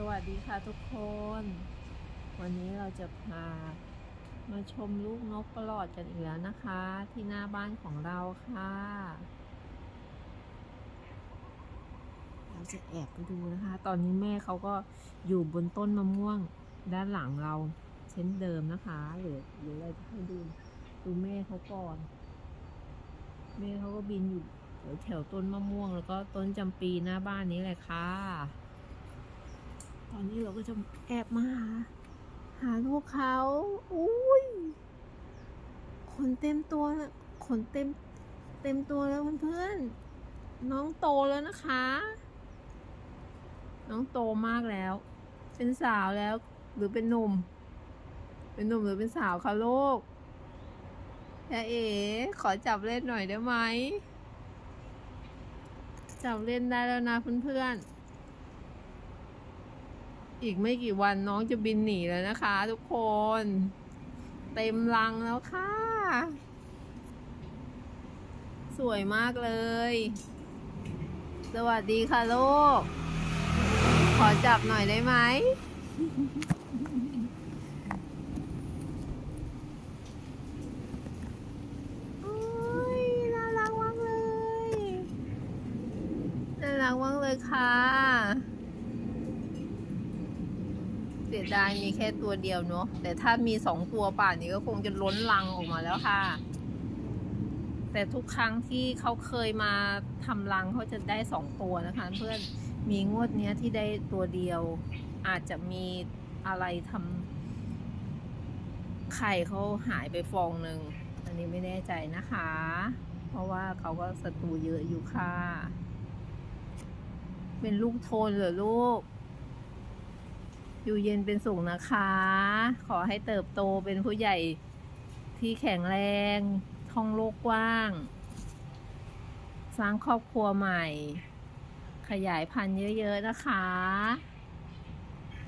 สวัสดีค่ะทุกคน วันนี้เราจะพามาชมลูกนกประหลอดกันอีกแล้วนะคะ ที่หน้าบ้านของเราค่ะ เราจะแอบไปดูนะคะ ตอนนี้แม่เขาก็อยู่บนต้นมะม่วงด้านหลังเราเช่นเดิมนะคะหรือหรือเราจะให้ดูดูแม่เขาก่อน แม่เขาก็บินอยู่แถวต้นมะม่วง แล้วก็ต้นจำปีหน้าบ้านนี้เลยค่ะ ตอนนี้เราก็จะแอบมาหา หาลูกเขาอุ้ยขนเต็มตัวแล้วขนเต็ม เต็มตัวแล้วเพื่อนๆน้องโตแล้วนะคะ น้องโตมากแล้ว เป็นสาวแล้ว หรือเป็นหนุ่ม เป็นหนุ่มหรือเป็นสาวคะลูกยาเอ๋ขอจับเล่นหน่อยได้ไหมจับเล่นได้แล้วนะเพื่อนๆ อีกไม่กี่วันน้องจะบินหนีแล้วนะคะ ทุกคน เต็มรังแล้วค่ะ สวยมากเลย สวัสดีค่ะลูก ขอจับหน่อยได้ไหมโอ้ยน่ารักมากเลยน่ารักมากเลยค่ะ เสียดายมีแค่ตัวเดียวเนาะแต่ถ้ามีสองตัวป่านนี้ก็คงจะล้นลังออกมาแล้วค่ะ แต่ทุกครั้งที่เขาเคยมาทำรังเขาจะได้สองตัวนะคะ เพื่อนมีงวดเนี้ยที่ได้ตัวเดียว อาจจะมีอะไรทำไข่เขาหายไปฟองหนึ่งอันนี้ไม่แน่ใจนะคะ เพราะว่าเขาก็ศัตรูเยอะอยู่ค่ะ เป็นลูกโทนเหรอลูก อยู่เย็นเป็นสุขนะคะ ขอให้เติบโตเป็นผู้ใหญ่ที่แข็งแรงท่องโลกกว้าง สร้างครอบครัวใหม่ ขยายพันธุ์เยอะ ๆ นะคะ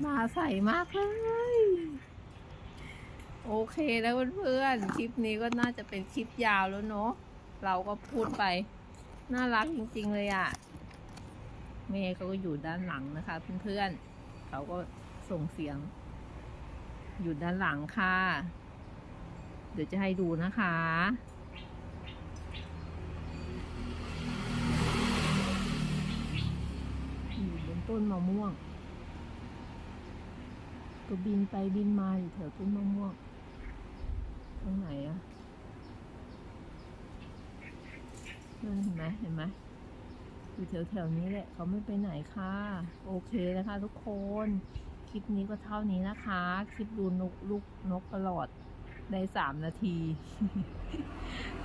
มาใส่มากเลยโอเคแล้วเพื่อนๆ คลิปนี้ก็น่าจะเป็นคลิปยาวแล้วเนาะ เราก็พูดไป น่ารักจริงๆเลยอะ่ะแม่เขาก็อยู่ด้านหลังนะคะเพื่อนๆ เขาก็ ส่งเสียง อยู่ด้านหลังค่ะ เดี๋ยวจะให้ดูนะคะอยู่บนต้นมะม่วง ก็บินไปบินมาอยู่แถวต้นมะม่วงตรงไหนอะนั่นเห็นไหมเห็นไหมอยู่แถวแถวๆนี้แหละเขาไม่ไปไหนค่ะ โอเคนะคะทุกคน คลิปนี้ก็เท่านี้นะคะ คลิปดูนกลูกนกตลอดในสามนาที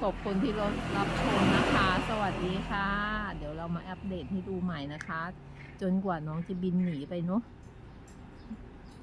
ขอบคุณที่รรับชมนะคะ สวัสดีค่ะ เดี๋ยวเรามาอัปเดตให้ดูใหม่นะคะ จนกว่าน้องจะบินหนีไปเนาะ